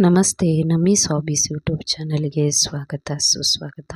ನಮಸ್ತೆ ನಮ್ಮಿ ಸಾಬೀಸ್ ಯೂಟ್ಯೂಬ್ ಚಾನಲ್ಗೆ ಸ್ವಾಗತ ಸುಸ್ವಾಗತ.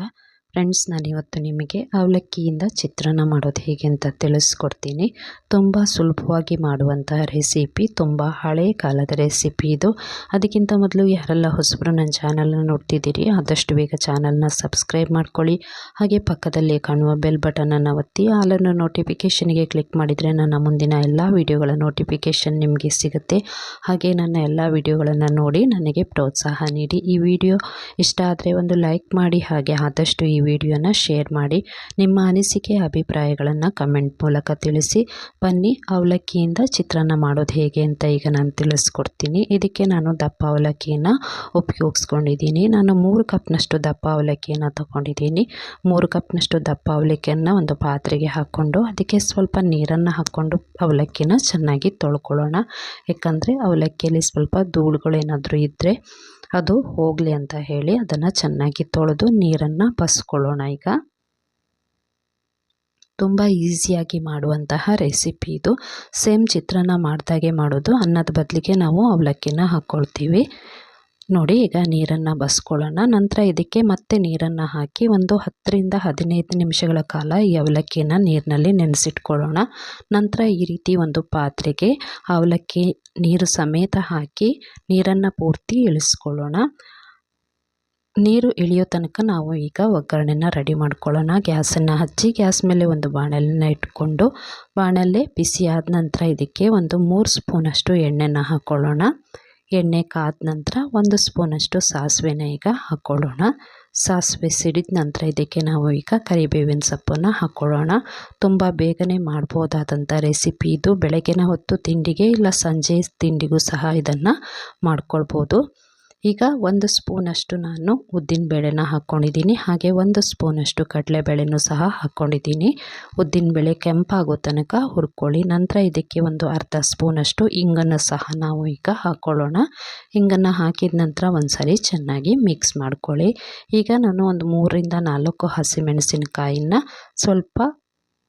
ಫ್ರೆಂಡ್ಸ್ ನಾನಿವತ್ತು ನಿಮಗೆ ಅವಲಕ್ಕಿಯಿಂದ ಚಿತ್ರಾನ್ನ ಮಾಡೋದು ಹೇಗೆ ಅಂತ ತಿಳಿಸ್ಕೊಡ್ತೀನಿ. ತುಂಬ ಸುಲಭವಾಗಿ ಮಾಡುವಂತಹ ರೆಸಿಪಿ, ತುಂಬ ಹಳೆ ಕಾಲದ ರೆಸಿಪಿ ಇದು. ಅದಕ್ಕಿಂತ ಮೊದಲು ಯಾರೆಲ್ಲ ಹೊಸಬರು ನನ್ನ ಚಾನಲ್ನ ನೋಡ್ತಿದ್ದೀರಿ, ಆದಷ್ಟು ಬೇಗ ಚಾನಲ್ನ ಸಬ್ಸ್ಕ್ರೈಬ್ ಮಾಡ್ಕೊಳ್ಳಿ. ಹಾಗೆ ಪಕ್ಕದಲ್ಲಿ ಕಾಣುವ ಬೆಲ್ ಬಟನನ್ನು ಒತ್ತಿ ಅಲ್ಲನ್ನು ನೋಟಿಫಿಕೇಷನ್ಗೆ ಕ್ಲಿಕ್ ಮಾಡಿದರೆ ನನ್ನ ಮುಂದಿನ ಎಲ್ಲ ವಿಡಿಯೋಗಳ ನೋಟಿಫಿಕೇಷನ್ ನಿಮಗೆ ಸಿಗುತ್ತೆ. ಹಾಗೆ ನನ್ನ ಎಲ್ಲ ವಿಡಿಯೋಗಳನ್ನು ನೋಡಿ ನನಗೆ ಪ್ರೋತ್ಸಾಹ ನೀಡಿ. ಈ ವಿಡಿಯೋ ಇಷ್ಟ ಆದರೆ ಒಂದು ಲೈಕ್ ಮಾಡಿ, ಹಾಗೆ ಆದಷ್ಟು ಈ ವಿಡಿಯೋನ ಶೇರ್ ಮಾಡಿ ನಿಮ್ಮ ಅನಿಸಿಕೆ, ಅಭಿಪ್ರಾಯಗಳನ್ನು ಕಮೆಂಟ್ ಮೂಲಕ ತಿಳಿಸಿ. ಬನ್ನಿ, ಅವಲಕ್ಕಿಯಿಂದ ಚಿತ್ರಾನ್ನ ಮಾಡೋದು ಹೇಗೆ ಅಂತ ಈಗ ನಾನು ತಿಳಿಸ್ಕೊಡ್ತೀನಿ. ಇದಕ್ಕೆ ನಾನು ದಪ್ಪ ಅವಲಕ್ಕಿಯನ್ನು ಉಪಯೋಗಿಸ್ಕೊಂಡಿದ್ದೀನಿ. ನಾನು ಮೂರು ಕಪ್ನಷ್ಟು ದಪ್ಪ ಅವಲಕ್ಕಿಯನ್ನು ತಗೊಂಡಿದ್ದೀನಿ. ಮೂರು ಕಪ್ನಷ್ಟು ದಪ್ಪ ಅವಲಕ್ಕಿಯನ್ನು ಒಂದು ಪಾತ್ರೆಗೆ ಹಾಕ್ಕೊಂಡು, ಅದಕ್ಕೆ ಸ್ವಲ್ಪ ನೀರನ್ನು ಹಾಕ್ಕೊಂಡು ಅವಲಕ್ಕಿನ ಚೆನ್ನಾಗಿ ತೊಳ್ಕೊಳ್ಳೋಣ. ಯಾಕಂದರೆ ಅವಲಕ್ಕಿಯಲ್ಲಿ ಸ್ವಲ್ಪ ಧೂಳುಗಳೇನಾದರೂ ಇದ್ದರೆ ಅದು ಹೋಗಲಿ ಅಂತ ಹೇಳಿ ಅದನ್ನು ಚೆನ್ನಾಗಿ ತೊಳೆದು ನೀರನ್ನು ಬಸ್ಕೊಳ್ಳೋಣ ಈಗ. ತುಂಬ ಈಸಿಯಾಗಿ ಮಾಡುವಂತಹ ರೆಸಿಪಿ ಇದು. ಸೇಮ್ ಚಿತ್ರಾನ್ನ ಮಾಡ್ದಾಗೆ ಮಾಡೋದು. ಅನ್ನದ ಬದಲಿಗೆ ನಾವು ಅವಲಕ್ಕಿನ ಹಾಕ್ಕೊಳ್ತೀವಿ ನೋಡಿ, ಈಗ ನೀರನ್ನು ಬಸ್ಕೊಳ್ಳೋಣ. ನಂತರ ಇದಕ್ಕೆ ಮತ್ತೆ ನೀರನ್ನು ಹಾಕಿ ಒಂದು ಹತ್ತರಿಂದ ಹದಿನೈದು ನಿಮಿಷಗಳ ಕಾಲ ಈ ಅವಲಕ್ಕಿನ ನೀರಿನಲ್ಲಿ ನೆನೆಸಿಟ್ಕೊಳ್ಳೋಣ. ನಂತರ ಈ ರೀತಿ ಒಂದು ಪಾತ್ರೆಗೆ ಅವಲಕ್ಕಿ ನೀರು ಸಮೇತ ಹಾಕಿ ನೀರನ್ನು ಪೂರ್ತಿ ಇಳಿಸ್ಕೊಳ್ಳೋಣ. ನೀರು ಇಳಿಯೋ ತನಕ ನಾವು ಈಗ ಒಗ್ಗರಣೆನ ರೆಡಿ ಮಾಡ್ಕೊಳ್ಳೋಣ. ಗ್ಯಾಸನ್ನು ಹಚ್ಚಿ ಗ್ಯಾಸ್ ಮೇಲೆ ಒಂದು ಬಾಣಲೆನ ಇಟ್ಕೊಂಡು ಬಾಣಲೆ ಬಿಸಿ ಆದ ನಂತರ ಇದಕ್ಕೆ ಒಂದು ಮೂರು ಸ್ಪೂನಷ್ಟು ಎಣ್ಣೆನ ಹಾಕ್ಕೊಳ್ಳೋಣ ಎಣ್ಣೆ ಕಾದ ನಂತರ ಒಂದು ಸ್ಪೂನಷ್ಟು ಸಾಸಿವೆನ ಈಗ ಹಾಕ್ಕೊಳ್ಳೋಣ ಸಾಸಿವೆ ಸಿಡಿದ ನಂತರ ಇದಕ್ಕೆ ನಾವು ಈಗ ಕರಿಬೇವಿನ ಸೊಪ್ಪನ್ನು ಹಾಕ್ಕೊಳ್ಳೋಣ ತುಂಬ ಬೇಗನೆ ಮಾಡ್ಬೋದಾದಂಥ ರೆಸಿಪಿ ಇದು. ಬೆಳಗ್ಗಿನ ಹೊತ್ತು ತಿಂಡಿಗೆ ಇಲ್ಲ, ಸಂಜೆ ತಿಂಡಿಗೂ ಸಹ ಇದನ್ನು ಮಾಡ್ಕೊಳ್ಬೋದು. ಈಗ ಒಂದು ಸ್ಪೂನಷ್ಟು ನಾನು ಉದ್ದಿನಬೇಳೆನ ಹಾಕ್ಕೊಂಡಿದ್ದೀನಿ ಹಾಗೆ ಒಂದು ಸ್ಪೂನಷ್ಟು ಕಡಲೆಬೇಳೆನೂ ಸಹ ಹಾಕ್ಕೊಂಡಿದ್ದೀನಿ ಉದ್ದಿನಬೇಳೆ ಕೆಂಪಾಗೋ ತನಕ ಹುರ್ಕೊಳ್ಳಿ, ನಂತರ ಇದಕ್ಕೆ ಒಂದು ಅರ್ಧ ಸ್ಪೂನಷ್ಟು ಹಿಂಗನ್ನು ಸಹ ನಾವು ಈಗ ಹಾಕ್ಕೊಳ್ಳೋಣ ಹಿಂಗನ್ನು ಹಾಕಿದ ನಂತರ ಒಂದು ಸರಿ ಚೆನ್ನಾಗಿ ಮಿಕ್ಸ್ ಮಾಡ್ಕೊಳ್ಳಿ. ಈಗ ನಾನು ಒಂದು ಮೂರರಿಂದ ನಾಲ್ಕು ಹಸಿಮೆಣಸಿನಕಾಯಿನ ಸ್ವಲ್ಪ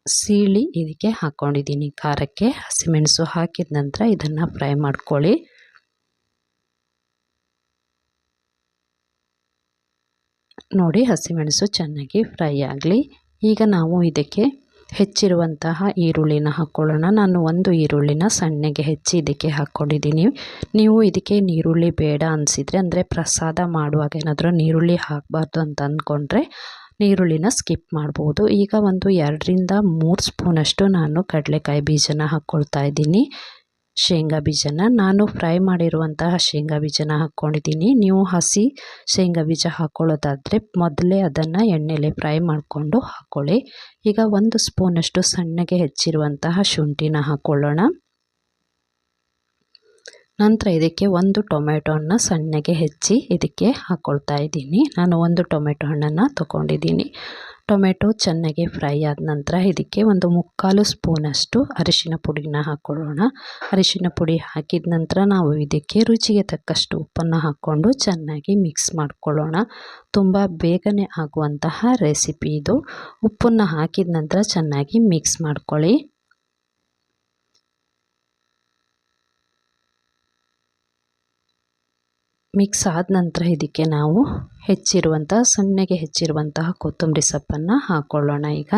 ಸೀಳಿ ಇದಕ್ಕೆ ಹಾಕ್ಕೊಂಡಿದ್ದೀನಿ ಖಾರಕ್ಕೆ ಹಸಿಮೆಣಸು ಹಾಕಿದ ನಂತರ ಇದನ್ನು ಫ್ರೈ ಮಾಡ್ಕೊಳ್ಳಿ. ನೋಡಿ ಹಸಿಮೆಣಸು ಚೆನ್ನಾಗಿ ಫ್ರೈ ಆಗಲಿ. ಈಗ ನಾವು ಇದಕ್ಕೆ ಹೆಚ್ಚಿರುವಂತಹ ಈರುಳ್ಳಿನ ಹಾಕ್ಕೊಳ್ಳೋಣ ನಾನು ಒಂದು ಈರುಳ್ಳಿನ ಸಣ್ಣಗೆ ಹೆಚ್ಚಿ ಇದಕ್ಕೆ ಹಾಕ್ಕೊಂಡಿದ್ದೀನಿ. ನೀವು ಇದಕ್ಕೆ ನೀರುಳ್ಳಿ ಬೇಡ ಅನಿಸಿದರೆ, ಅಂದರೆ ಪ್ರಸಾದ ಮಾಡುವಾಗ ಏನಾದರೂ ನೀರುಳ್ಳಿ ಹಾಕಬಾರ್ದು ಅಂತ ಅಂದ್ಕೊಂಡ್ರೆ ನೀರುಳ್ಳಿನ ಸ್ಕಿಪ್ ಮಾಡ್ಬೋದು. ಈಗ ಒಂದು ಎರಡರಿಂದ ಮೂರು ಸ್ಪೂನಷ್ಟು ನಾನು ಕಡಲೆಕಾಯಿ ಬೀಜನ ಹಾಕ್ಕೊಳ್ತಾ ಇದ್ದೀನಿ. ಶೇಂಗಾ ಬೀಜನ. ನಾನು ಫ್ರೈ ಮಾಡಿರುವಂತಹ ಶೇಂಗಾ ಬೀಜನ ಹಾಕ್ಕೊಂಡಿದ್ದೀನಿ ನೀವು ಹಸಿ ಶೇಂಗಾ ಬೀಜ ಹಾಕ್ಕೊಳ್ಳೋದಾದರೆ ಮೊದಲೇ ಅದನ್ನು ಎಣ್ಣೆಲೆ ಫ್ರೈ ಮಾಡಿಕೊಂಡು ಹಾಕ್ಕೊಳ್ಳಿ ಈಗ ಒಂದು ಸ್ಪೂನಷ್ಟು ಸಣ್ಣಗೆ ಹೆಚ್ಚಿರುವಂತಹ ಶುಂಠಿನ ಹಾಕ್ಕೊಳ್ಳೋಣ ನಂತರ ಇದಕ್ಕೆ ಒಂದು ಟೊಮೆಟೊ ಹಣ್ಣು ಸಣ್ಣಗೆ ಹೆಚ್ಚಿ ಇದಕ್ಕೆ ಹಾಕ್ಕೊಳ್ತಾ ಇದ್ದೀನಿ. ನಾನು ಒಂದು ಟೊಮೆಟೊ ಹಣ್ಣನ್ನು ತೊಗೊಂಡಿದ್ದೀನಿ. ಟೊಮೆಟೊ ಚೆನ್ನಾಗಿ ಫ್ರೈ ಆದ ನಂತರ ಇದಕ್ಕೆ ಒಂದು ಮುಕ್ಕಾಲು ಸ್ಪೂನಷ್ಟು ಅರಿಶಿನ ಪುಡಿನ ಹಾಕ್ಕೊಳ್ಳೋಣ ಅರಿಶಿನ ಪುಡಿ ಹಾಕಿದ ನಂತರ ನಾವು ಇದಕ್ಕೆ ರುಚಿಗೆ ತಕ್ಕಷ್ಟು ಉಪ್ಪನ್ನು ಹಾಕ್ಕೊಂಡು ಚೆನ್ನಾಗಿ ಮಿಕ್ಸ್ ಮಾಡಿಕೊಳ್ಳೋಣ. ತುಂಬ ಬೇಗನೆ ಆಗುವಂತಹ ರೆಸಿಪಿ ಇದು. ಉಪ್ಪನ್ನು ಹಾಕಿದ ನಂತರ ಚೆನ್ನಾಗಿ ಮಿಕ್ಸ್ ಮಾಡ್ಕೊಳ್ಳಿ. ಮಿಕ್ಸ್ ಆದ ನಂತರ ಇದಕ್ಕೆ ನಾವು ಹೆಚ್ಚಿರುವಂತಹ, ಸಣ್ಣಗೆ ಹೆಚ್ಚಿರುವಂತಹ ಕೊತ್ತಂಬರಿ ಸೊಪ್ಪನ್ನು ಹಾಕ್ಕೊಳ್ಳೋಣ ಈಗ.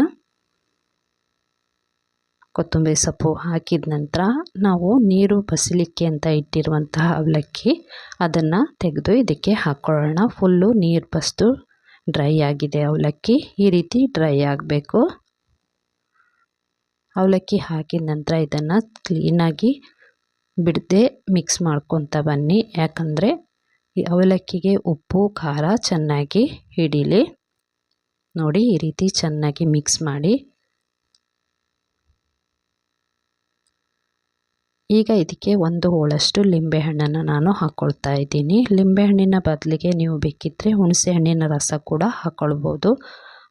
ಕೊತ್ತಂಬರಿ ಸೊಪ್ಪು ಹಾಕಿದ ನಂತರ ನಾವು ನೀರು ಬಸಿಲಿಕ್ಕೆ ಅಂತ ಇಟ್ಟಿರುವಂತಹ ಅವಲಕ್ಕಿ ಅದನ್ನು ತೆಗೆದು ಇದಕ್ಕೆ ಹಾಕ್ಕೊಳ್ಳೋಣ ಫುಲ್ಲು ನೀರು ಬಸ್ದು ಡ್ರೈ ಆಗಿದೆ ಅವಲಕ್ಕಿ, ಈ ರೀತಿ ಡ್ರೈ ಆಗಬೇಕು. ಅವಲಕ್ಕಿ ಹಾಕಿದ ನಂತರ ಇದನ್ನು ಕ್ಲೀನಾಗಿ ಬಿಡದೆ ಮಿಕ್ಸ್ ಮಾಡ್ಕೊತ ಬನ್ನಿ. ಯಾಕಂದರೆ ಈ ಅವಲಕ್ಕಿಗೆ ಉಪ್ಪು, ಖಾರ ಚೆನ್ನಾಗಿ ಹಿಡೀಲಿ. ನೋಡಿ, ಈ ರೀತಿ ಚೆನ್ನಾಗಿ ಮಿಕ್ಸ್ ಮಾಡಿ. ಈಗ ಇದಕ್ಕೆ ಒಂದು ಹೋಳಷ್ಟು ಲಿಂಬೆಹಣ್ಣನ್ನು ನಾನು ಹಾಕ್ಕೊಳ್ತಾ ಇದ್ದೀನಿ. ಲಿಂಬೆಹಣ್ಣಿನ ಬದಲಿಗೆ ನೀವು ಬೇಕಿದ್ದರೆ ಹುಣಸೆ ಹಣ್ಣಿನ ರಸ ಕೂಡ ಹಾಕ್ಕೊಳ್ಬೋದು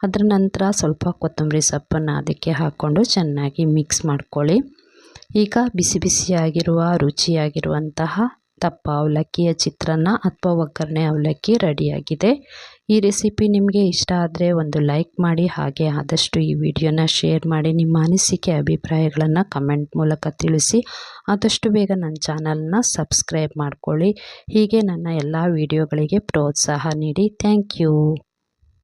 ಅದರ ನಂತರ ಸ್ವಲ್ಪ ಕೊತ್ತಂಬರಿ ಸೊಪ್ಪನ್ನು ಅದಕ್ಕೆ ಹಾಕ್ಕೊಂಡು ಚೆನ್ನಾಗಿ ಮಿಕ್ಸ್ ಮಾಡ್ಕೊಳ್ಳಿ. ಈಗ ಬಿಸಿ ಬಿಸಿಯಾಗಿರುವ, ರುಚಿಯಾಗಿರುವಂತಹ ದಪ್ಪ ಅವಲಕ್ಕಿಯ ಚಿತ್ರಾನ್ನ ಅಥವಾ ಒಗ್ಗರಣೆ ಅವಲಕ್ಕಿ ರೆಡಿಯಾಗಿದೆ. ಈ ರೆಸಿಪಿ ನಿಮಗೆ ಇಷ್ಟ ಆದರೆ ಒಂದು ಲೈಕ್ ಮಾಡಿ, ಹಾಗೆ ಆದಷ್ಟು ಈ ವಿಡಿಯೋನ ಶೇರ್ ಮಾಡಿ, ನಿಮ್ಮ ಅನಿಸಿಕೆ, ಅಭಿಪ್ರಾಯಗಳನ್ನು ಕಮೆಂಟ್ ಮೂಲಕ ತಿಳಿಸಿ. ಆದಷ್ಟು ಬೇಗ ನನ್ನ ಚಾನಲ್ನ ಸಬ್ಸ್ಕ್ರೈಬ್ ಮಾಡಿಕೊಳ್ಳಿ. ಹೀಗೆ ನನ್ನ ಎಲ್ಲ ವಿಡಿಯೋಗಳಿಗೆ ಪ್ರೋತ್ಸಾಹ ನೀಡಿ. Thank you.